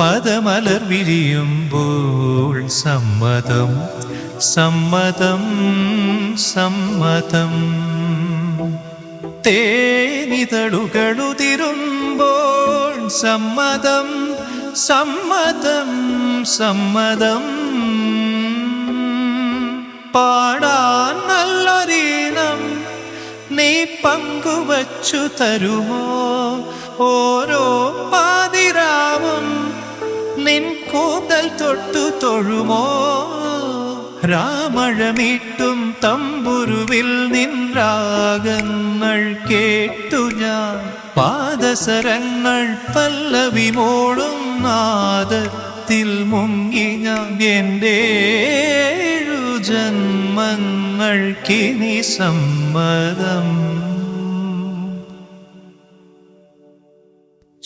പദമലർ വിരിയുമ്പോൾ സമ്മതം സമ്മതം സമ്മതം. തേനിതളുകളുതിരുമ്പോൾ സമ്മതം സമ്മതം സമ്മതം. പാടാൻ നല്ലൊരീണം നീ പങ്കുവച്ചു തരുമോ? നിൻ കൂന്തൽ തൊട്ടു തൊഴുമോ? രാമഴമീട്ടും തമ്പുരുവിൽ നിൻ രാഗങ്ങൾ കേട്ടു ഞാൻ. പാദസരങ്ങൾ പല്ലവി മോളും നാദത്തിൽ മുങ്ങി ഞാൻ. എന്റെ ജന്മങ്ങൾക്കിനി സമ്മതം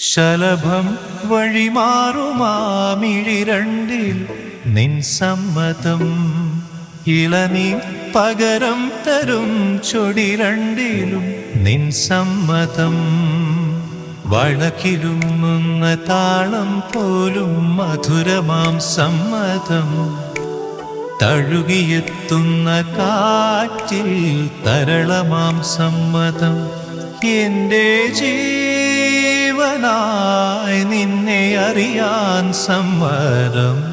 ശലഭം വഴിമാറുമാമിഴിരണ്ടിൽ നിൻ സമ്മതം ഇളനീ പകരം തരും ചൊടി രണ്ടിലും നിൻ സമ്മതം വളക്കിലുങ്ങുന്ന താളം പോലും മധുരമാം സമ്മതം തഴുകിയെത്തുന്ന കാറ്റിൽ തരളമാം സമ്മതം എന്റെ ജീവനായി നിന്നെ അറിയാൻ സമ്മതം.